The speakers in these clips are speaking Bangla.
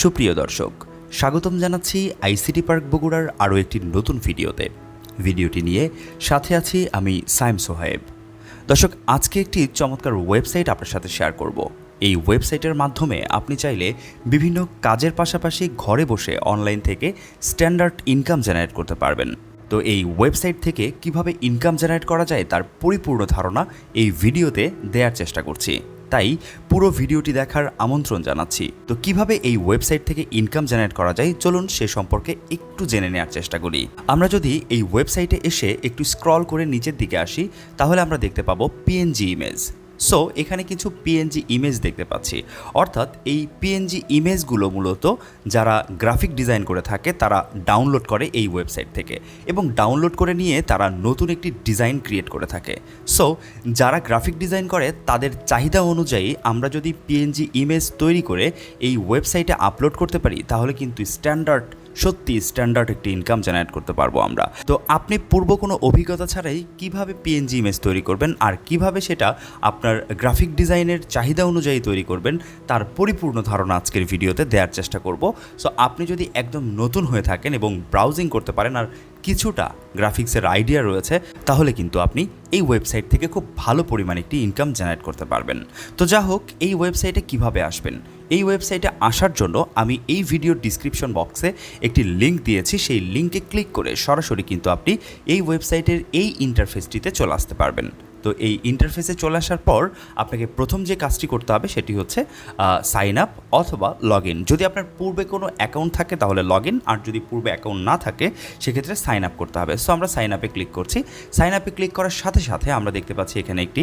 সুপ্রিয় দর্শক, স্বাগতম জানাচ্ছি আইসিটি পার্ক বগুড়ার আরও একটি নতুন ভিডিওতে। ভিডিওটি নিয়ে সাথে আছি আমি সাইম সোহেব দর্শক, আজকে একটি চমৎকার ওয়েবসাইট আপনার সাথে শেয়ার করব। এই ওয়েবসাইটের মাধ্যমে আপনি চাইলে বিভিন্ন কাজের পাশাপাশি ঘরে বসে অনলাইন থেকে স্ট্যান্ডার্ড ইনকাম জেনারেট করতে পারবেন। তো এই ওয়েবসাইট থেকে কীভাবে ইনকাম জেনারেট করা যায় তার পরিপূর্ণ ধারণা এই ভিডিওতে দেওয়ার চেষ্টা করছি। তাই পুরো ভিডিওটি দেখার আমন্ত্রণ জানাচ্ছি। তো কীভাবে এই ওয়েবসাইট থেকে ইনকাম জেনারেট করা যায়? চলুন সে সম্পর্কে একটু জেনে নেওয়ার চেষ্টা করি। আমরা যদি এই ওয়েবসাইটে এসে একটু স্ক্রল করে নিচের দিকে আসি, তাহলে আমরা দেখতে পাবো পিএনজি ইমেজ সো এখানে কিছু পিএনজি ইমেজ দেখতে পাচ্ছি। অর্থাৎ এই পিএনজি ইমেজগুলো মূলত যারা গ্রাফিক ডিজাইন করে থাকে, তারা ডাউনলোড করে এই ওয়েবসাইট থেকে এবং ডাউনলোড করে নিয়ে তারা নতুন একটি ডিজাইন ক্রিয়েট করে থাকে। সো যারা গ্রাফিক ডিজাইন করে, তাদের চাহিদা অনুযায়ী আমরা যদি পিএনজি ইমেজ তৈরি করে এই ওয়েবসাইটে আপলোড করতে পারি, তাহলে কিন্তু স্ট্যান্ডার্ড সত্যি স্ট্যান্ডার্ড একটি ইনকাম জেনারেট করতে পারব আমরা। তো আপনি পূর্ব কোনো অভিজ্ঞতা ছাড়াই কীভাবে পিএনজি ইমেজ তৈরি করবেন আর কীভাবে সেটা আপনার গ্রাফিক ডিজাইনের চাহিদা অনুযায়ী তৈরি করবেন, তার পরিপূর্ণ ধারণা আজকের ভিডিওতে দেওয়ার চেষ্টা করব। সো আপনি যদি একদম নতুন হয়ে থাকেন এবং ব্রাউজিং করতে পারেন আর কিছুটা গ্রাফিক্সের আইডিয়া রয়েছে, তাহলে কিন্তু আপনি এই ওয়েবসাইট থেকে খুব ভালো পরিমাণ একটি ইনকাম জেনারেট করতে পারবেন। তো যা হোক, এই ওয়েবসাইটে কীভাবে আসবেন? এই ওয়েবসাইটে আসার জন্য আমি এই ভিডিওর ডিসক্রিপশন বক্সে একটি লিঙ্ক দিয়েছি, সেই লিঙ্কে ক্লিক করে সরাসরি কিন্তু আপনি এই ওয়েবসাইটের এই ইন্টারফেসটিতে চলে আসতে পারবেন। তো এই ইন্টারফেসে চলে আসার পর আপনাকে প্রথম যে কাজটি করতে হবে সেটি হচ্ছে সাইন আপ অথবা লগ ইন যদি আপনার পূর্বে কোনো অ্যাকাউন্ট থাকে তাহলে লগ ইন আর যদি পূর্বে অ্যাকাউন্ট না থাকে, সেক্ষেত্রে সাইন আপ করতে হবে। সো আমরা সাইন আপে ক্লিক করছি। সাইন আপে ক্লিক করার সাথে সাথে আমরা দেখতে পাচ্ছি এখানে একটি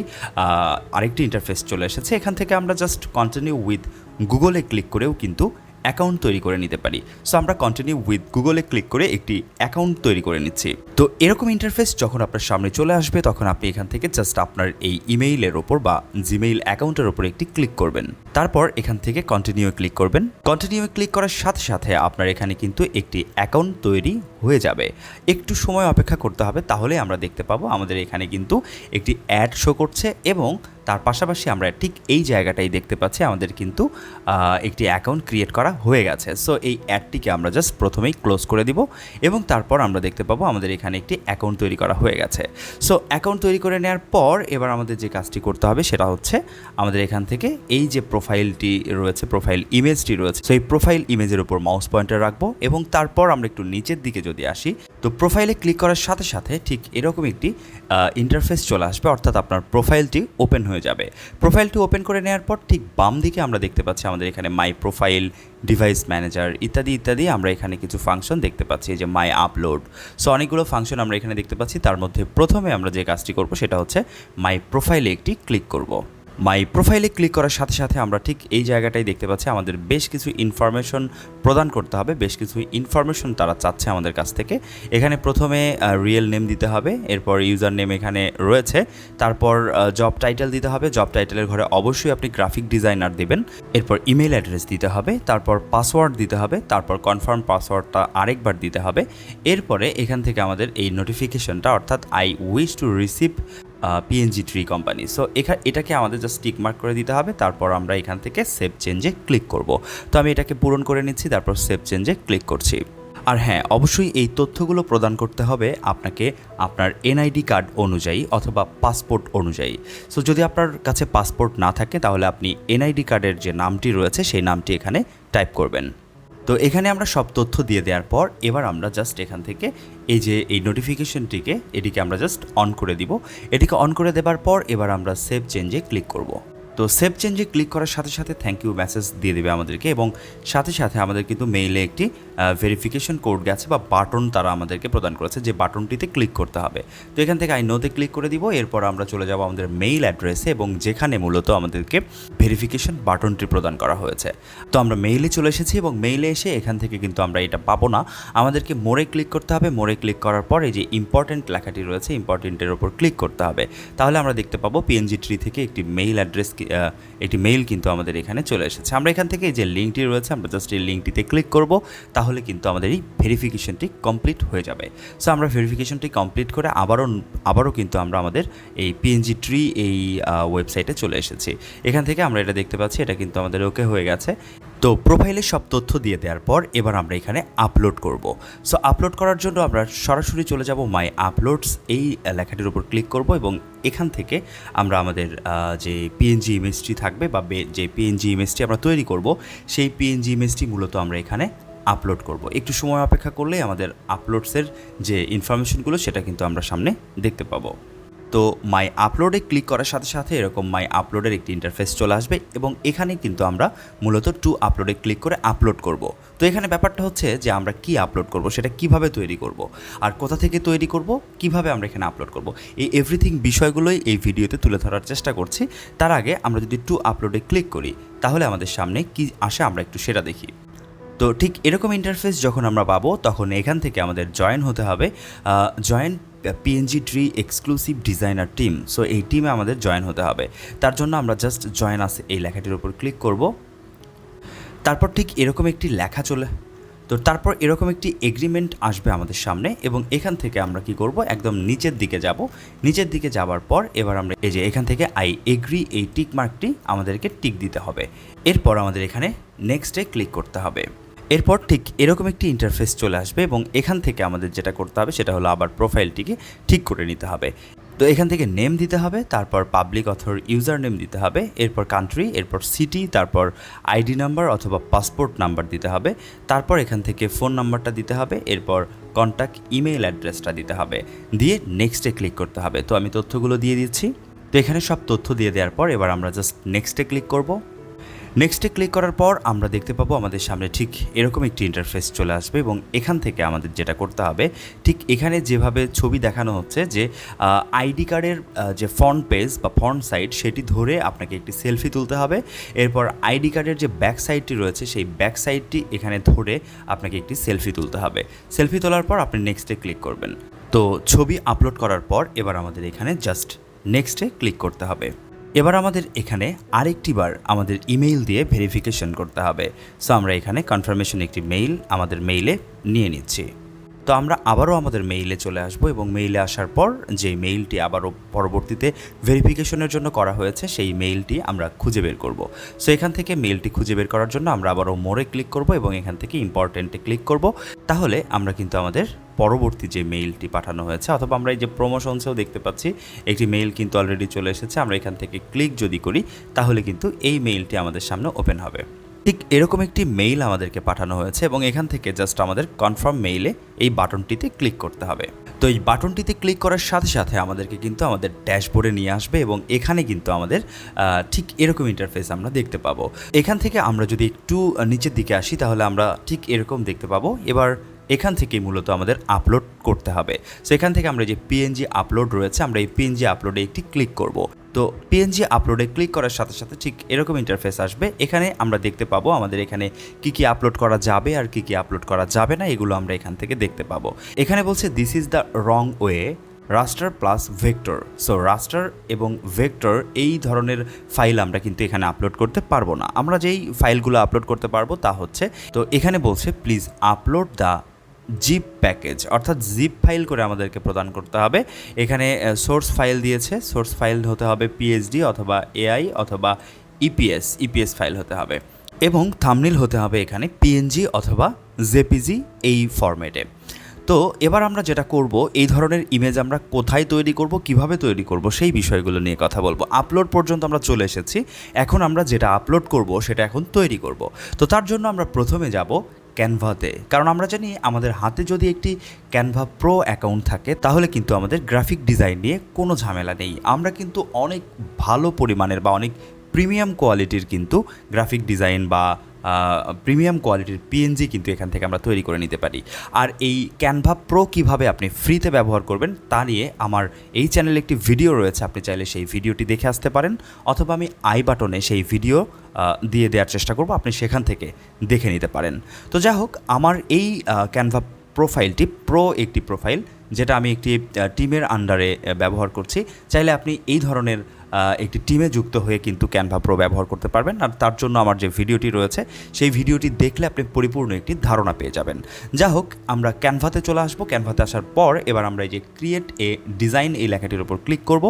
আরেকটি ইন্টারফেস চলে এসেছে। এখান থেকে আমরা জাস্ট কন্টিনিউ উইথ গুগলে ক্লিক করেও কিন্তু অ্যাকাউন্ট তৈরি করে নিতে পারি। সো আমরা কন্টিনিউ উইথ গুগলে ক্লিক করে একটি অ্যাকাউন্ট তৈরি করে নিচ্ছি। তো এরকম ইন্টারফেস যখন আপনার সামনে চলে আসবে, তখন আপনি এখান থেকে জাস্ট আপনার এই ইমেইলের ওপর বা জিমেইল অ্যাকাউন্টের ওপর একটি ক্লিক করবেন। তারপর এখান থেকে কন্টিনিউ ক্লিক করবেন। কন্টিনিউ ক্লিক করার সাথে সাথে আপনার এখানে কিন্তু একটি অ্যাকাউন্ট তৈরি হয়ে যাবে। একটু সময় অপেক্ষা করতে হবে তাহলে আমরা দেখতে পাবো আমাদের এখানে কিন্তু একটি অ্যাড শো করছে এবং তার পাশাপাশি আমরা ঠিক এই জায়গাটাই দেখতে পাচ্ছি, আমাদের কিন্তু একটি অ্যাকাউন্ট ক্রিয়েট করা হয়ে গেছে। সো এই অ্যাডটিকে আমরা জাস্ট প্রথমেই ক্লোজ করে দিব এবং তারপর আমরা দেখতে পাবো আমাদের এখানে একটি অ্যাকাউন্ট তৈরি করা হয়ে গেছে। সো অ্যাকাউন্ট তৈরি করে নেওয়ার পর এবার আমাদের যে কাজটি করতে হবে সেটা হচ্ছে আমাদের এখান থেকে এই যে প্রোফাইলটি রয়েছে প্রোফাইল ইমেজটি রয়েছে, সেই প্রোফাইল ইমেজের উপর মাউস পয়েন্টার রাখব এবং তারপর আমরা একটু নিচের দিকে যদি আসি, তো প্রোফাইলে ক্লিক করার সাথে সাথে ঠিক এরকম একটি ইন্টারফেস চলে আসবে, অর্থাৎ আপনার প্রোফাইলটি ওপেন হয়ে যাবে। প্রোফাইলটি ওপেন করে নেওয়ার পর ঠিক বাম দিকে আমরা দেখতে পাচ্ছি আমাদের এখানে মাই প্রোফাইল ডিভাইস ম্যানেজার ইত্যাদি ইত্যাদি আমরা এখানে কিছু ফাংশন দেখতে পাচ্ছি যে মাই আপলোড সো অনেকগুলো ফাংশন আমরা এখানে দেখতে পাচ্ছি। তার মধ্যে প্রথমে আমরা যে কাজটি করব সেটা হচ্ছে মাই প্রোফাইলে একটি ক্লিক করব। মাই প্রোফাইলে ক্লিক করার সাথে সাথে আমরা ঠিক এই জায়গাটাই দেখতে পাচ্ছি। আমাদের বেশ কিছু ইনফরমেশন প্রদান করতে হবে, বেশ কিছু ইনফরমেশন তারা চাচ্ছে আমাদের কাছ থেকে। এখানে প্রথমে রিয়েল নেম দিতে হবে, এরপর ইউজার নেম এখানে রয়েছে। তারপর জব টাইটেল দিতে হবে জব টাইটেলের ঘরে অবশ্যই আপনি গ্রাফিক ডিজাইনার দেবেন। এরপর ইমেল অ্যাড্রেস দিতে হবে, তারপর পাসওয়ার্ড দিতে হবে, তারপর কনফার্ম পাসওয়ার্ডটা আরেকবার দিতে হবে। এরপরে এখান থেকে আমাদের এই নোটিফিকেশনটা অর্থাৎ I wish to receive PNG tree company so এখা এটাকে আমাদের জাস্ট টিক মার্ক করে দিতে হবে, তারপর আমরা এখান থেকে সেভ চেঞ্জে ক্লিক করব। তো আমি এটাকে পূরণ করে নিচ্ছি, তারপর সেভ চেঞ্জে ক্লিক করছি। আর হ্যাঁ অবশ্যই এই তথ্যগুলো প্রদান করতে হবে আপনাকে আপনার এনআইডি কার্ড অনুযায়ী অথবা পাসপোর্ট অনুযায়ী। সো যদি আপনার কাছে পাসপোর্ট না থাকে, তাহলে আপনি এনআইডি কার্ডের যে নামটি রয়েছে, সেই নামটি এখানে টাইপ করবেন। তো এখানে আমরা সব তথ্য দিয়ে দেওয়ার পর এবার আমরা জাস্ট এখান থেকে এই যে এই নোটিফিকেশনটিকে এটিকে আমরা জাস্ট অন করে দিব। এটিকে অন করে দেবার পর এবার আমরা সেভ চেঞ্জে ক্লিক করব। তো সেভ চেঞ্জে ক্লিক করার সাথে সাথে থ্যাংক ইউ মেসেজ দিয়ে দেবে আমাদেরকে এবং সাথে সাথে আমাদের কিন্তু মেইলে একটি ভেরিফিকেশন কোড গেছে বা বাটন তারা আমাদেরকে প্রদান করেছে যে বাটনটিতে ক্লিক করতে হবে। তো এখান থেকে আই নোতে ক্লিক করে দিব, এরপর আমরা চলে যাব আমাদের মেইল অ্যাড্রেসে এবং যেখানে মূলত আমাদেরকে ভেরিফিকেশন বাটনটি প্রদান করা হয়েছে। তো আমরা মেইলে চলে এসেছি এবং মেইলে এসে এখান থেকে কিন্তু আমরা এটা পাবো না। আমাদেরকে মোড়ে ক্লিক করতে হবে মোড়ে ক্লিক করার পর যে ইম্পর্টেন্ট লেখাটি রয়েছে ইম্পর্টেন্টের ওপর ক্লিক করতে হবে। তাহলে আমরা দেখতে পাবো পিএনজি ট্রি থেকে একটি মেইল অ্যাড্রেস একটি মেইল কিন্তু আমাদের এখানে চলে এসেছে। আমরা এখান থেকে যে লিঙ্কটি রয়েছে, আমরা জাস্ট এই লিঙ্কটিতে ক্লিক করব, তাহলে কিন্তু আমাদের এই ভেরিফিকেশনটি কমপ্লিট হয়ে যাবে। সো আমরা ভেরিফিকেশনটি কমপ্লিট করে আবারও আবারও কিন্তু আমরা আমাদের এই পিএনজি ট্রি এই ওয়েবসাইটে চলে এসেছি। এখান থেকে আমরা এটা দেখতে পাচ্ছি, এটা কিন্তু আমাদের ওকে হয়ে গেছে। তো প্রোফাইলে সব তথ্য দিয়ে দেওয়ার পর এবার আমরা এখানে আপলোড করব। সো আপলোড করার জন্য আমরা সরাসরি চলে যাব মাই আপলোডস এই লেখাটির উপর ক্লিক করব এবং এখান থেকে আমরা আমাদের যে পিএনজি ইমেজটি থাকবে বা যে পিএনজি ইমেজটি আমরা তৈরি করব, সেই পিএনজি ইমেজটি মূলত আমরা এখানে আপলোড করব। একটু সময় অপেক্ষা করলে আমাদের আপলোডসের যে ইনফরমেশনগুলো সেটা কিন্তু আমরা সামনে দেখতে পাবো। তো মাই আপলোডে ক্লিক করার সাথে সাথে এরকম মাই আপলোডের একটি ইন্টারফেস চলে আসবে এবং এখানে কিন্তু আমরা মূলত টু আপলোডে ক্লিক করে আপলোড করব। তো এখানে ব্যাপারটা হচ্ছে যে আমরা কি আপলোড করব, সেটা কীভাবে তৈরি করব, আর কোথা থেকে তৈরি করব, কীভাবে আমরা এখানে আপলোড করব, এই এভরিথিং বিষয়গুলোই এই ভিডিওতে তুলে ধরার চেষ্টা করছি। তার আগে আমরা যদি টু আপলোডে ক্লিক করি, তাহলে আমাদের সামনে কি আসে আমরা একটু সেটা দেখি। তো ঠিক এরকম ইন্টারফেস যখন আমরা পাবো, তখন এখান থেকে আমাদের জয়েন হতে হবে। Join PNG tree exclusive designer team so এই টিমে আমাদের জয়েন হতে হবে। তার জন্য আমরা জাস্ট জয়েন আস এই লেখাটির উপর ক্লিক করব। তারপর ঠিক এরকম একটি লেখা চলে। তো তারপর এরকম একটি এগ্রিমেন্ট আসবে আমাদের সামনে এবং এখান থেকে আমরা কি করব? একদম নিচের দিকে যাব। নিচের দিকে যাওয়ার পর এবার আমরা এই যে এখান থেকে আই এগ্রি এই টিক মার্কটি আমাদেরকে টিক দিতে হবে। এরপর আমাদের এখানে নেক্সটে ক্লিক করতে হবে। এরপর ঠিক এরকম একটি ইন্টারফেস চলে আসবে এবং এখান থেকে আমাদের যেটা করতে হবে সেটা হলো আবার প্রোফাইলটিকে ঠিক করে নিতে হবে। তো এখান থেকে নেম দিতে হবে, তারপর পাবলিক অথর ইউজার নেম দিতে হবে, এরপর কান্ট্রি এরপর সিটি তারপর আইডি নাম্বার অথবা পাসপোর্ট নাম্বার দিতে হবে, তারপর এখান থেকে ফোন নাম্বারটা দিতে হবে, এরপর কন্ট্যাক্ট ইমেল অ্যাড্রেসটা দিতে হবে। দিয়ে নেক্সটে ক্লিক করতে হবে। তো আমি তথ্যগুলো দিয়ে দিচ্ছি। তো এখানে সব তথ্য দিয়ে দেওয়ার পর এবার আমরা জাস্ট নেক্সটে ক্লিক করব। নেক্সটে ক্লিক করার পর আমরা দেখতে পাবো আমাদের সামনে ঠিক এরকম একটি ইন্টারফেস চলে আসবে এবং এখান থেকে আমাদের যেটা করতে হবে, ঠিক এখানে যেভাবে ছবি দেখানো হচ্ছে যে আইডি কার্ডের যে ফ্রন্ট পেজ বা ফ্রন্ট সাইড সেটি ধরে আপনাকে একটি সেলফি তুলতে হবে। এরপর আইডি কার্ডের যে ব্যাক সাইডটি রয়েছে সেই ব্যাক সাইডটি এখানে ধরে আপনাকে একটি সেলফি তুলতে হবে। সেলফি তোলার পর আপনি নেক্সটে ক্লিক করবেন। তো ছবি আপলোড করার পর এবার আমাদের এখানে জাস্ট নেক্সটে ক্লিক করতে হবে। এবার আমাদের এখানে আরেকটিবার আমাদের ইমেইল দিয়ে ভেরিফিকেশন করতে হবে। সো আমরা এখানে কনফার্মেশন একটি মেইল আমাদের মেইলে নিয়ে নিচ্ছি। তো আমরা আবারও আমাদের মেইলে চলে আসব এবং মেইলে আসার পর যে মেইলটি আবারও পরবর্তীতে ভেরিফিকেশনের জন্য করা হয়েছে, সেই মেইলটি আমরা খুঁজে বের করব। সো এখান থেকে মেইলটি খুঁজে বের করার জন্য আমরা আবারও মোড়ে ক্লিক করব এবং এখান থেকে ইম্পর্টেন্টে ক্লিক করব। তাহলে আমরা কিন্তু আমাদের পরবর্তী যে মেইলটি পাঠানো হয়েছে, অথবা আমরা এই যে প্রমোশনসেও দেখতে পাচ্ছি, একটি মেইল কিন্তু অলরেডি চলে এসেছে, আমরা এখান থেকে ক্লিক যদি করি, তাহলে কিন্তু এই মেইলটি আমাদের সামনে ওপেন হবে। ঠিক এরকম একটি মেইল আমাদেরকে পাঠানো হয়েছে এবং এখান থেকে জাস্ট আমাদের কনফার্ম মেইলে এই বাটনটিতে ক্লিক করতে হবে। তো এই বাটনটিতে ক্লিক করার সাথে সাথে আমাদেরকে কিন্তু আমাদের ড্যাশবোর্ডে নিয়ে আসবে এবং এখানে কিন্তু আমাদের ঠিক এরকম ইন্টারফেস আমরা দেখতে পাবো। এখান থেকে আমরা যদি একটু নিচের দিকে আসি, তাহলে আমরা ঠিক এরকম দেখতে পাবো। এবার এখান থেকেই মূলত আমাদের আপলোড করতে হবে। সো এখান থেকে আমরা যে পিএনজি আপলোড রয়েছে, আমরা এই পিএনজি আপলোডে একটি ক্লিক করব। তো পিএনজি আপলোডে ক্লিক করার সাথে সাথে ঠিক এরকম ইন্টারফেস আসবে। এখানে আমরা দেখতে পাবো আমাদের এখানে কি কি আপলোড করা যাবে আর কি কি আপলোড করা যাবে না, এগুলো আমরা এখান থেকে দেখতে পাবো। এখানে বলছে this is the wrong way raster plus vector so raster এবং ভেক্টর এই ধরনের ফাইল আমরা কিন্তু এখানে আপলোড করতে পারব না। আমরা যেই ফাইলগুলো আপলোড করতে পারব তা হচ্ছে, তো এখানে বলছে please upload the zip package অর্থাৎ জিপ ফাইল করে আমাদেরকে প্রদান করতে হবে। এখানে সোর্স ফাইল দিয়েছে। সোর্স ফাইল হতে হবে পিএইচডি অথবা এআই অথবা ইপিএস ইপিএস ফাইল হতে হবে। এবং থামনিল হতে হবে এখানে পিএনজি অথবা জেপিজি এই ফরম্যাটে তো এবার আমরা যেটা করব, এই ধরনের ইমেজ আমরা কোথায় তৈরি করব, কীভাবে তৈরি করব, সেই বিষয়গুলো নিয়ে কথা বলব। আপলোড পর্যন্ত আমরা চলে এসেছি। এখন আমরা যেটা আপলোড করব, সেটা এখন তৈরি করব। তো তার জন্য আমরা প্রথমে যাব ক্যানভাতে। কারণ আমরা জানি আমাদের হাতে যদি একটি ক্যানভা প্রো অ্যাকাউন্ট থাকে, তাহলে কিন্তু আমাদের গ্রাফিক ডিজাইন নিয়ে কোনো ঝামেলা নেই। আমরা কিন্তু অনেক ভালো পরিমাণের বা অনেক প্রিমিয়াম কোয়ালিটির কিন্তু গ্রাফিক ডিজাইন বা প্রিমিয়াম কোয়ালিটির পিএনজি কিন্তু এখান থেকে আমরা তৈরি করে নিতে পারি। আর এই ক্যানভা প্রো কীভাবে আপনি ফ্রিতে ব্যবহার করবেন, তা নিয়ে আমার এই চ্যানেলে একটি ভিডিও রয়েছে, আপনি চাইলে সেই ভিডিওটি দেখে আসতে পারেন, অথবা আমি আই বাটনে সেই ভিডিও দিয়ে দেওয়ার চেষ্টা করব। আপনি সেখান থেকে দেখে নিতে পারেন। তো যাই হোক, আমার এই ক্যানভা প্রোফাইলটি প্রো একটি প্রোফাইল যেটা আমি একটি টিমের আন্ডারে ব্যবহার করছি। চাইলে আপনি এই ধরনের একটি টিমে যুক্ত হয়ে কিন্তু ক্যানভা প্রো ব্যবহার করতে পারবেন। আর তার জন্য আমার যে ভিডিওটি রয়েছে, সেই ভিডিওটি দেখলে আপনি পরিপূর্ণ একটি ধারণা পেয়ে যাবেন। যা হোক, আমরা ক্যানভাতে চলে আসব। ক্যানভাতে আসার পর এবার আমরা এই যে ক্রিয়েট এ ডিজাইন এই লেখাটির উপর ক্লিক করব।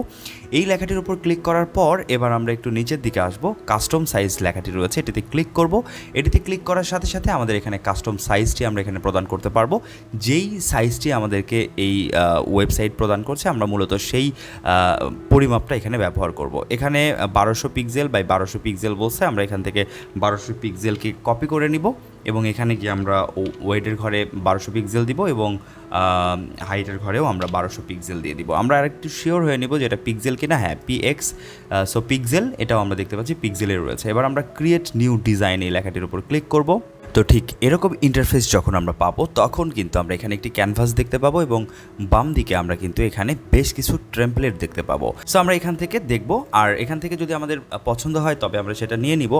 এই লেখাটির উপর ক্লিক করার পর এবার আমরা একটু নিচের দিকে আসব। কাস্টম সাইজ লেখাটি রয়েছে, এটিতে ক্লিক করব। এটিতে ক্লিক করার সাথে সাথে আমাদের এখানে কাস্টম সাইজটি আমরা এখানে প্রদান করতে পারব। যেই সাইজটি আমাদেরকে এই ওয়েবসাইট প্রদান করছে, আমরা মূলত সেই পরিমাপটা এখানে ব্যবহার করব। এখানে বারোশো পিক্সেল বাই বারোশো পিক্সেল বলছে। আমরা এখান থেকে বারোশো পিক্সেলকে কপি করে নিব এবং এখানে গিয়ে আমরা ওয়েটের ঘরে বারোশো পিক্সেল দিব এবং হাইটের ঘরেও আমরা বারোশো পিক্সেল দিয়ে দিব। আমরা আরেকটু শিওর হয়ে নিব যে এটা পিক্সেল কিনা হ্যাঁ পি এক্স সো পিক্সেল এটাও আমরা দেখতে পাচ্ছি পিক্সেলের রয়েছে। এবার আমরা ক্রিয়েট নিউ ডিজাইন এই লেখাটির উপর ক্লিক করব। তো ঠিক এরকম ইন্টারফেস যখন আমরা পাবো, তখন কিন্তু আমরা এখানে একটি ক্যানভাস দেখতে পাবো এবং বাম দিকে আমরা কিন্তু এখানে বেশ কিছু ট্রেমপ্লেট দেখতে পাবো। সো আমরা এখান থেকে দেখব, আর এখান থেকে যদি আমাদের পছন্দ হয়, তবে আমরা সেটা নিয়ে নিব।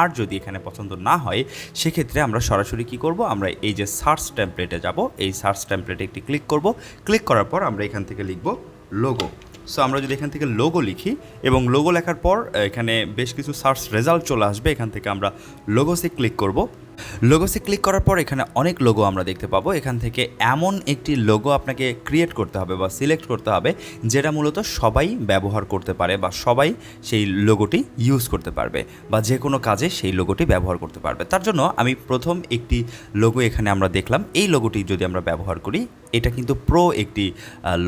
আর যদি এখানে পছন্দ না হয়, সেক্ষেত্রে আমরা সরাসরি কি করব, আমরা এই যে সার্চ টেমপ্লেটে যাব। এই সার্চ টেমপ্লেটে একটি ক্লিক করব। ক্লিক করার পর আমরা এখান থেকে লিখব লোগো সো আমরা যদি এখান থেকে লোগো লিখি এবং লোগো লেখার পর, এখানে বেশ কিছু সার্চ রেজাল্ট চলে আসবে। এখান থেকে আমরা লোগোসে ক্লিক করব। লোগোসে ক্লিক করার পর এখানে অনেক লোগো আমরা দেখতে পাবো। এখান থেকে এমন একটি লোগো আপনাকে ক্রিয়েট করতে হবে বা সিলেক্ট করতে হবে, যেটা মূলত সবাই ব্যবহার করতে পারে বা সবাই সেই লোগোটি ইউজ করতে পারবে বা যে কোনো কাজে সেই লোগোটি ব্যবহার করতে পারবে। তার জন্য আমি প্রথম একটি লোগো এখানে আমরা দেখলাম। এই লোগোটি যদি আমরা ব্যবহার করি, এটা কিন্তু প্রো একটি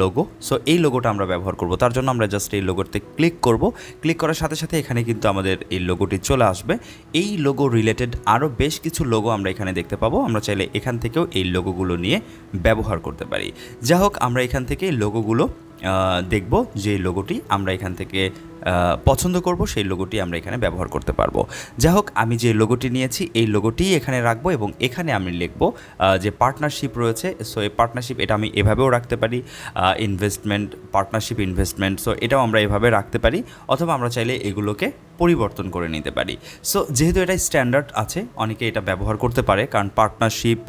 লোগো সো এই লোগোটা আমরা ব্যবহার করব। তার জন্য আমরা জাস্ট এই লোগোতে ক্লিক করব। ক্লিক করার সাথে সাথে এখানে কিন্তু আমাদের এই লোগোটি চলে আসবে। এই লোগো রিলেটেড আরও বেশ কিছু লোগো আমরা এখানে দেখতে পাবো। আমরা চাইলে এখান থেকেও এই লোগোগুলো নিয়ে ব্যবহার করতে পারি। যা হোক আমরা এখান থেকে লোগোগুলো দেখব যে লোগোটি আমরা এখান থেকে পছন্দ করব, সেই লোগোটি আমরা এখানে ব্যবহার করতে পারব। যা হোক আমি যে লোগোটি নিয়েছি, এই লোগোটি এখানে রাখব এবং এখানে আমি লিখব যে পার্টনারশিপ রয়েছে। সো এই পার্টনারশিপ এটা আমি এভাবেও রাখতে পারি ইনভেস্টমেন্ট পার্টনারশিপ ইনভেস্টমেন্ট সো এটাও আমরা এভাবে রাখতে পারি, অথবা আমরা চাইলে এগুলোকে পরিবর্তন করে নিতে পারি। সো যেহেতু এটা স্ট্যান্ডার্ড আছে, অনেকে এটা ব্যবহার করতে পারে, কারণ পার্টনারশিপ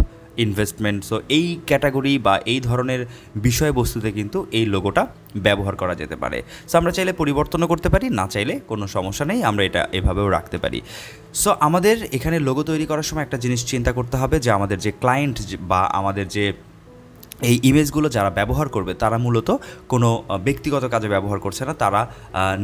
ইনভেস্টমেন্ট সো এই ক্যাটাগরি বা এই ধরনের বিষয়বস্তুতে কিন্তু এই লোগোটা ব্যবহার করা যেতে পারে। সো আমরা চাইলে পরিবর্তনও করতে পারি, না চাইলে কোনো সমস্যা নেই, আমরা এটা এভাবেও রাখতে পারি। সো আমাদের এখানে লোগো তৈরি করার সময় একটা জিনিস চিন্তা করতে হবে যে, আমাদের যে ক্লায়েন্ট বা আমাদের যে এই ইমেজগুলো যারা ব্যবহার করবে, তারা মূলত কোনো ব্যক্তিগত কাজে ব্যবহার করছে না, তারা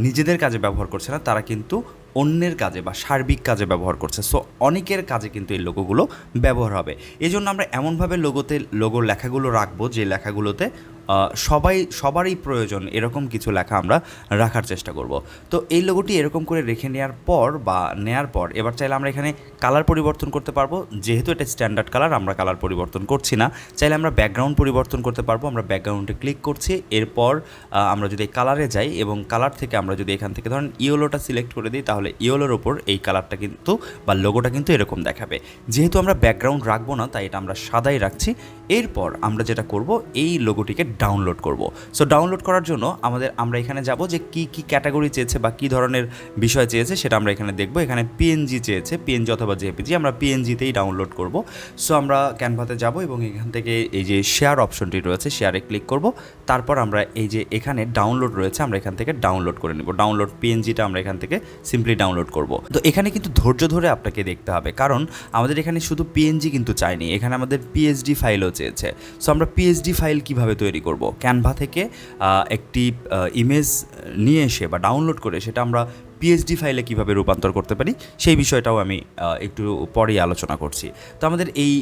নিজেদের কাজে ব্যবহার করছে না, তারা কিন্তু অন্যের কাজে বা সার্বিক কাজে ব্যবহার করছে। সো অনেকের কাজে কিন্তু এই লোগোগুলো ব্যবহার হবে। এই জন্য আমরা এমনভাবে লোগোতে লোগোর লেখাগুলো রাখব যে লেখাগুলোতে সবাই, সবারই প্রয়োজন এরকম কিছু লেখা আমরা রাখার চেষ্টা করব। তো এই লোগোটি এরকম করে রেখে নেওয়ার পর বা নেয়ার পর, এবার চাইলে আমরা এখানে কালার পরিবর্তন করতে পারব। যেহেতু এটা স্ট্যান্ডার্ড কালার আমরা কালার পরিবর্তন করছি না। চাইলে আমরা ব্যাকগ্রাউন্ড পরিবর্তন করতে পারব। আমরা ব্যাকগ্রাউন্ডে ক্লিক করছি। এরপর আমরা যদি কালারে যাই এবং কালার থেকে আমরা যদি এখান থেকে ধরেন ইয়েলোটা সিলেক্ট করে দিই, তাহলে ইয়েলোর ওপর এই কালারটা কিন্তু বা লোগোটা কিন্তু এরকম দেখাবে। যেহেতু আমরা ব্যাকগ্রাউন্ড রাখব না, তাই এটা আমরা সাদাই রাখছি। এরপর আমরা যেটা করব, এই লোগোটিকে ডাউনলোড করব। সো ডাউনলোড করার জন্য আমাদের, আমরা এখানে যাব যে কি কি ক্যাটাগরি চেয়েছে বা কি ধরনের বিষয় চেয়েছে সেটা আমরা এখানে দেখব। এখানে পিএনজি চেয়েছে পিএনজি অথবা জেপিজি আমরা পিএনজিতেই ডাউনলোড করব। সো আমরা ক্যানভাতে যাব এবং এখান থেকে এই যে শেয়ার অপশনটি রয়েছে শেয়ারে ক্লিক করব। তারপর আমরা এই যে এখানে ডাউনলোড রয়েছে, আমরা এখান থেকে ডাউনলোড করে নেব। ডাউনলোড পিএনজিটা আমরা এখান থেকে সিম্পলি ডাউনলোড করব। তো এখানে কিন্তু ধৈর্য ধরে আপনাকে দেখতে হবে, কারণ আমাদের এখানে শুধু পিএনজি কিন্তু চাইনি এখানে আমাদের পিএইচডি ফাইলও চেয়েছে। সো আমরা পিএইচডি ফাইল কীভাবে তৈরি করব। ক্যানভা থেকে একটি ইমেজ নিয়ে এসে বা ডাউনলোড করে সেটা আমরা পিএইচডি ফাইলে কীভাবে রূপান্তর করতে পারি, সেই বিষয়টাও আমি একটু পরেই আলোচনা করছি। তো আমাদের এই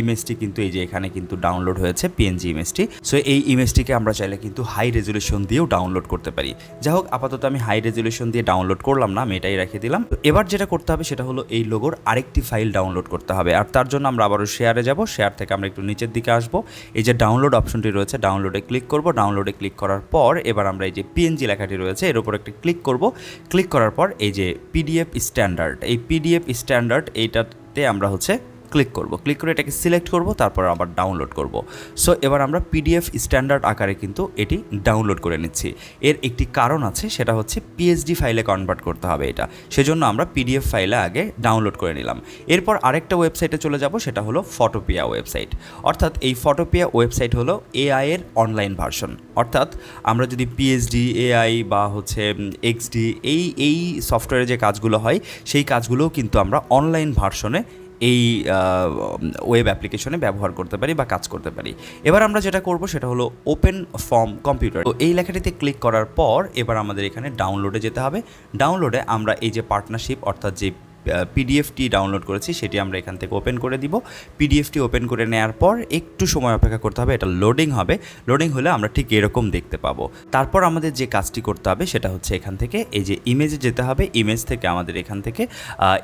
ইমেজটি কিন্তু এই যে এখানে কিন্তু ডাউনলোড হয়েছে পিএনজি ইমেজটি সো এই ইমেজটিকে আমরা চাইলে কিন্তু হাই রেজলিউশন দিয়েও ডাউনলোড করতে পারি। যাই হোক, আপাতত আমি হাই রেজলিউশন দিয়ে ডাউনলোড করলাম না, আমি এটাই রেখে দিলাম। এবার যেটা করতে হবে, সেটা হলো এই লোগোর আরেকটি ফাইল ডাউনলোড করতে হবে। আর তার জন্য আমরা আবারও শেয়ারে যাব শেয়ার থেকে আমরা একটু নিচের দিকে আসব। এই যে ডাউনলোড অপশনটি রয়েছে ডাউনলোডে ক্লিক করব। ডাউনলোডে ক্লিক করার পর, এবার আমরা এই যে পিএনজি লেখাটি রয়েছে, এর উপর একটি ক্লিক করব। ক্লিক করার পর এই যে পিডিএফ স্ট্যান্ডার্ড এই পিডিএফ স্ট্যান্ডার্ড এইটাতে আমরা হচ্ছে ক্লিক করব। ক্লিক করে এটাকে সিলেক্ট করব, তারপর আবার ডাউনলোড করব। সো এবার আমরা পিডিএফ স্ট্যান্ডার্ড আকারে কিন্তু এটি ডাউনলোড করে নিচ্ছি। এর একটি কারণ আছে, সেটা হচ্ছে পিএইচডি ফাইলে কনভার্ট করতে হবে এটা। সেজন্য আমরা পিডিএফ ফাইলে আগে ডাউনলোড করে নিলাম। এরপর আরেকটা ওয়েবসাইটে চলে যাব, সেটা হলো ফটোপিয়া ওয়েবসাইট অর্থাৎ এই ফটোপিয়া ওয়েবসাইট হলো এআই এর অনলাইন ভার্সন অর্থাৎ আমরা যদি পিএইচডি এআই বা হচ্ছে এক্সডি এই এই সফটওয়্যারে যে কাজগুলো হয়, সেই কাজগুলোও কিন্তু আমরা অনলাইন ভার্সনে এই ওয়েব অ্যাপ্লিকেশনে ব্যবহার করতে পারি বা কাজ করতে পারি। এবার আমরা যেটা করব সেটা হলো ওপেন ফর্ম কম্পিউটার তো এই লেখাটিতে ক্লিক করার পর এবার আমাদের এখানে ডাউনলোডে যেতে হবে। ডাউনলোডে আমরা এই যে পার্টনারশিপ অর্থাৎ যে পিডিএফটি ডাউনলোড করেছি, সেটি আমরা এখান থেকে ওপেন করে দিব। পিডিএফটি ওপেন করে নেওয়ার পর একটু সময় অপেক্ষা করতে হবে, এটা লোডিং হবে। লোডিং হলে আমরা ঠিক এরকম দেখতে পাবো। তারপর আমাদের যে কাজটি করতে হবে, সেটা হচ্ছে এখান থেকে, এই যে ইমেজে যেতে হবে ইমেজ থেকে আমাদের এখান থেকে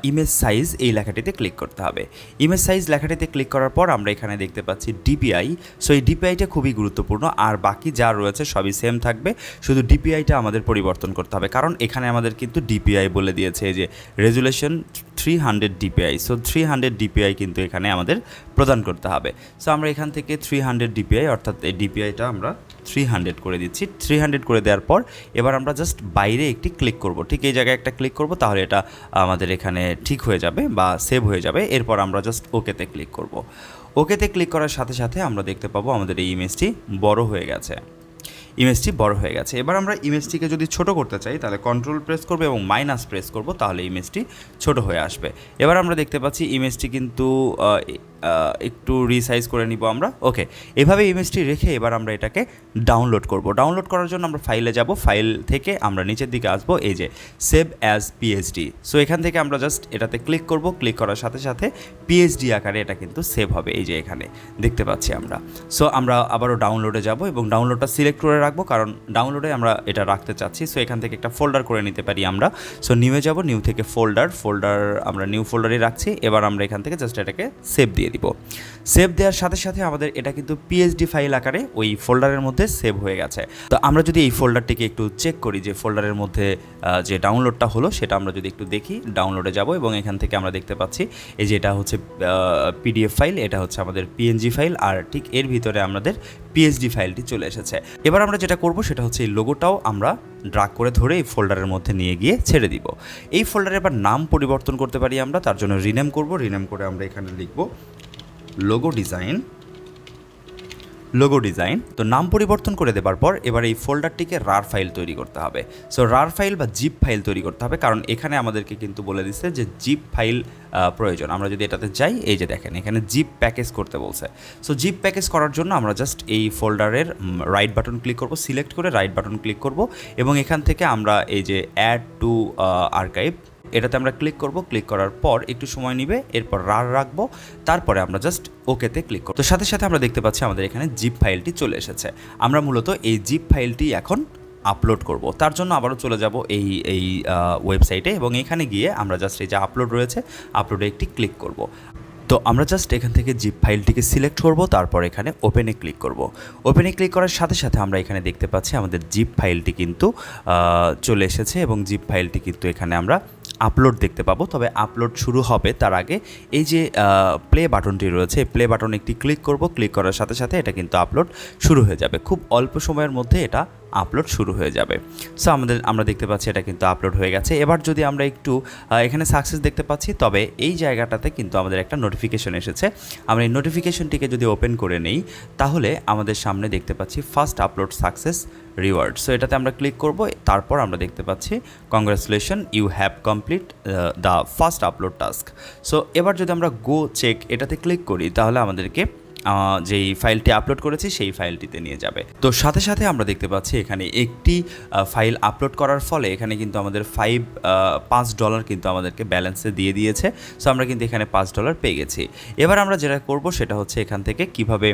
ইমেজ সাইজ এই লেখাটিতে ক্লিক করতে হবে। ইমেজ সাইজ লেখাটিতে ক্লিক করার পর আমরা এখানে দেখতে পাচ্ছি ডিপিআই সো এই ডিপিআইটা খুবই গুরুত্বপূর্ণ, আর বাকি যা রয়েছে সবই সেম থাকবে। শুধু ডিপিআইটা আমাদের পরিবর্তন করতে হবে, কারণ এখানে আমাদের কিন্তু ডিপিআই বলে দিয়েছে যে resolution three hundred DPI so three hundred DPI কিন্তু এখানে আমাদের প্রদান করতে হবে। সো আমরা এখান থেকে থ্রি হান্ড্রেড ডিপিআই অর্থাৎ এই ডিপিআইটা আমরা থ্রি হান্ড্রেড করে দিচ্ছি। থ্রি হান্ড্রেড করে দেওয়ার পর এবার আমরা জাস্ট বাইরে একটি ক্লিক করব। ঠিক এই জায়গায় একটা ক্লিক করব, তাহলে এটা আমাদের এখানে ঠিক হয়ে যাবে বা সেভ হয়ে যাবে। এরপর আমরা জাস্ট ওকেতে ক্লিক করব। ওকেতে ক্লিক করার সাথে সাথে আমরা দেখতে পাবো আমাদের এই ইমেজটি বড় হয়ে গেছে। ইমেজটি বড় হয়ে গেছে। এবার আমরা ইমেজটিকে যদি ছোট করতে চাই, তাহলে কন্ট্রোল প্রেস করব এবং মাইনাস প্রেস করব, তাহলে ইমেজটি ছোট হয়ে আসবে। এবার আমরা দেখতে পাচ্ছি ইমেজটি কিন্তু একটু রিসাইজ করে নিব আমরা। ওকে এভাবে ইমেজটি রেখে এবার আমরা এটাকে ডাউনলোড করব। ডাউনলোড করার জন্য আমরা ফাইলে যাব। ফাইল থেকে আমরা নিচের দিকে আসব, এই যে সেভ অ্যাজ পিএইচডি সো এখান থেকে আমরা জাস্ট এটাতে ক্লিক করব। ক্লিক করার সাথে সাথে পিএইচডি আকারে এটা কিন্তু সেভ হবে, এই যে এখানে দেখতে পাচ্ছি আমরা। সো আমরা আবারও ডাউনলোডে যাব এবং ডাউনলোডটা সিলেক্ট করে রাখব, কারণ ডাউনলোডে আমরা এটা রাখতে চাচ্ছি। সো এখান থেকে একটা ফোল্ডার করে নিতে পারি আমরা। সো নিউয়ে যাব নিউ থেকে ফোল্ডার ফোল্ডার আমরা নিউ ফোল্ডারে রাখছি। এবার আমরা এখান থেকে জাস্ট এটাকে সেভ দিয়ে দিব। সেভ দেওয়ার সাথে সাথে আমাদের এটা কিন্তু পিএইচডি ফাইল আকারে ওই ফোল্ডারের মধ্যে সেভ হয়ে গেছে। তো আমরা যদি এই ফোল্ডারটিকে একটু চেক করি যে ফোল্ডারের মধ্যে যে ডাউনলোডটা হলো, সেটা আমরা যদি একটু দেখি ডাউনলোডে যাব এবং এখান থেকে আমরা দেখতে পাচ্ছি, এই যে এটা হচ্ছে পিডিএফ ফাইল এটা হচ্ছে আমাদের পিএনজি ফাইল আর ঠিক এর ভিতরে আমাদের পিএইচডি ফাইলটি চলে এসেছে। এবার আমরা যেটা করব সেটা হচ্ছে এই লোগোটাও আমরা ড্রাগ করে ধরে এই ফোল্ডারের মধ্যে নিয়ে গিয়ে ছেড়ে দিব। এই ফোল্ডারে এবার নাম পরিবর্তন করতে পারি আমরা, তার জন্য রিনেম করব। রিনেম করে আমরা এখানে লিখব লোগো ডিজাইন লোগো ডিজাইন তো নাম পরিবর্তন করে দেবার পর এবার এই ফোল্ডারটিকে রার ফাইল তৈরি করতে হবে। সো রার ফাইল বা জিপ ফাইল তৈরি করতে হবে, কারণ এখানে আমাদেরকে কিন্তু বলে দিচ্ছে যে জিপ ফাইল প্রয়োজন। আমরা যদি এটাতে যাই, এই যে দেখেন, এখানে জিপ প্যাকেজ করতে বলছে। সো জিপ প্যাকেজ করার জন্য আমরা জাস্ট এই ফোল্ডারের রাইট বাটন ক্লিক করব সিলেক্ট করে রাইট বাটন ক্লিক করব, এবং এখান থেকে আমরা এই যে অ্যাড টু আর্কাইভ এটাতে আমরা ক্লিক করব ক্লিক করার পর একটু সময় নিবে, এরপর রার রাখব, তারপরে আমরা জাস্ট ওকেতে ক্লিক করব। তো সাথে সাথে আমরা দেখতে পাচ্ছি আমাদের এখানে জিপ ফাইলটি চলে এসেছে। আমরা মূলত এই জিপ ফাইলটি এখন আপলোড করব। তার জন্য আবারও চলে যাব এই এই ওয়েবসাইটে এবং এখানে গিয়ে আমরা জাস্ট এই যে আপলোড রয়েছে আপলোডে একটি ক্লিক করব। তো আমরা জাস্ট এখান থেকে জিপ ফাইলটিকে সিলেক্ট করব, তারপর এখানে ওপেনে ক্লিক করব। ওপেনে ক্লিক করার সাথে সাথে আমরা এখানে দেখতে পাচ্ছি আমাদের জিপ ফাইলটি কিন্তু চলে এসেছে এবং জিপ ফাইলটি কিন্তু এখানে আমরা আপলোড দেখতে পাবো। তবে আপলোড শুরু হবে তার আগে এই যে প্লে বাটনটি রয়েছে প্লে বাটন একটি ক্লিক করব। ক্লিক করার সাথে সাথে এটা কিন্তু আপলোড শুরু হয়ে যাবে। খুব অল্প সময়ের মধ্যে এটা আপলোড শুরু হয়ে যাবে। সো আমাদের, আমরা দেখতে পাচ্ছি এটা কিন্তু আপলোড হয়ে গেছে। এবার যদি আমরা একটু এখানে সাকসেস দেখতে পাচ্ছি, তবে এই জায়গাটাতে কিন্তু আমাদের একটা নোটিফিকেশন এসেছে। আমরা এই নোটিফিকেশনটিকে যদি ওপেন করে নেই, তাহলে আমাদের সামনে দেখতে পাচ্ছি first upload success reward so এটাতে আমরা ক্লিক করব, তারপর আমরা দেখতে পাচ্ছি congratulation you have complete the first upload task so এবার যদি আমরা গো চেক এটাতে ক্লিক করি, তাহলে আমাদেরকে যেই ফাইলটি আপলোড করেছি সেই ফাইলটিতে নিয়ে যাবে। তো সাথে সাথে আমরা দেখতে পাচ্ছি এখানে একটি ফাইল আপলোড করার ফলে এখানে কিন্তু আমাদের ফাইভ পাঁচ ডলার কিন্তু আমাদেরকে ব্যালেন্সে দিয়ে দিয়েছে। সো আমরা কিন্তু এখানে পাঁচ ডলার পেয়ে গেছি। এবার আমরা যেটা করব সেটা হচ্ছে এখান থেকে কীভাবে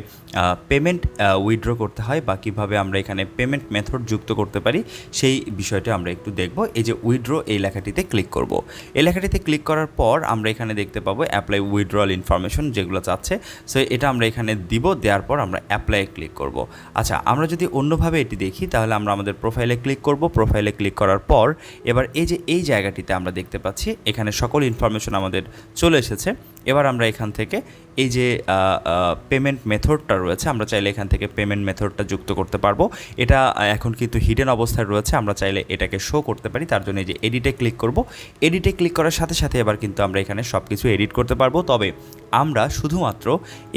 পেমেন্ট উইথড্র করতে হয় বা কীভাবে আমরা এখানে পেমেন্ট মেথড যুক্ত করতে পারি সেই বিষয়টা আমরা একটু দেখব। এই যে উইথড্র এই লেখাটিতে ক্লিক করব। এই লেখাটিতে ক্লিক করার পর আমরা এখানে দেখতে পাবো অ্যাপ্লাই উইথড্রয়াল ইনফরমেশন যেগুলো চাচ্ছে। সো এটা আমরা এখানে দিব, দেওয়ার পর আমরা অ্যাপ্লাই ক্লিক করব। আচ্ছা আমরা যদি অন্যভাবে এটি দেখি, তাহলে আমরা আমাদের প্রোফাইলে ক্লিক করব। প্রোফাইলে ক্লিক করার পর, এবার এই যে এই জায়গাটিতে আমরা দেখতে পাচ্ছি, এখানে সকল ইনফরমেশন আমাদের চলে এসেছে। এবার আমরা এখান থেকে এই যে পেমেন্ট মেথডটা রয়েছে, আমরা চাইলে এখান থেকে পেমেন্ট মেথডটা যুক্ত করতে পারব। এটা এখন কিন্তু হিডেন অবস্থায় রয়েছে, আমরা চাইলে এটাকে শো করতে পারি। তার জন্য এই যে এডিটে ক্লিক করব। এডিটে ক্লিক করার সাথে সাথে এবার কিন্তু আমরা এখানে সব কিছু এডিট করতে পারব। তবে আমরা শুধুমাত্র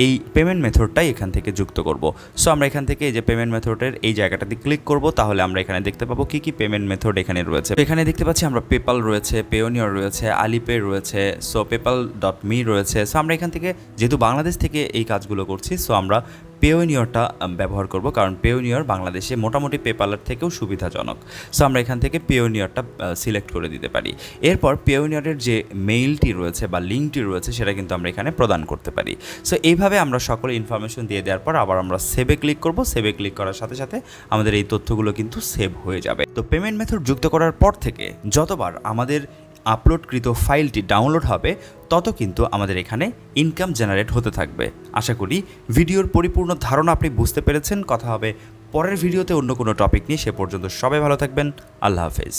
এই পেমেন্ট মেথডটাই এখান থেকে যুক্ত করব। সো আমরা এখান থেকে এই যে পেমেন্ট মেথডের এই জায়গাটাতে ক্লিক করব। তাহলে আমরা এখানে দেখতে পাবো কি কি পেমেন্ট মেথড এখানে রয়েছে। এখানে দেখতে পাচ্ছি আমরা পেপাল রয়েছে পেওনিয়র রয়েছে আলিপে রয়েছে। সো পেপাল ডট মি রয়েছে। সো আমরা এখান থেকে, যেহেতু বাংলাদেশ থেকে এই কাজগুলো করছি সো আমরা পেওনিয়রটা ব্যবহার করব। কারণ পেওনিয়র বাংলাদেশে মোটামুটি পেপালের থেকেও সুবিধাজনক। সো আমরা এখান থেকে পেওনিয়রটা সিলেক্ট করে দিতে পারি। এরপর পেওনিয়রের যে মেইলটি রয়েছে বা লিঙ্কটি রয়েছে, সেটা কিন্তু আমরা এখানে প্রদান করতে পারি। সো এইভাবে আমরা সকল ইনফরমেশন দিয়ে দেওয়ার পর আবার আমরা সেভে ক্লিক করব। সেভে ক্লিক করার সাথে সাথে আমাদের এই তথ্যগুলো কিন্তু সেভ হয়ে যাবে। তো পেমেন্ট মেথড যুক্ত করার পর থেকে যতবার আমাদের আপলোডকৃত ফাইলটি ডাউনলোড হবে, তত কিন্তু আমাদের এখানে ইনকাম জেনারেট হতে থাকবে। আশা করি ভিডিওর পরিপূর্ণ ধারণা আপনি বুঝতে পেরেছেন। কথা হবে পরের ভিডিওতে অন্য কোনো টপিক নিয়ে। সে পর্যন্ত সবাই ভালো থাকবেন। আল্লাহ হাফেজ।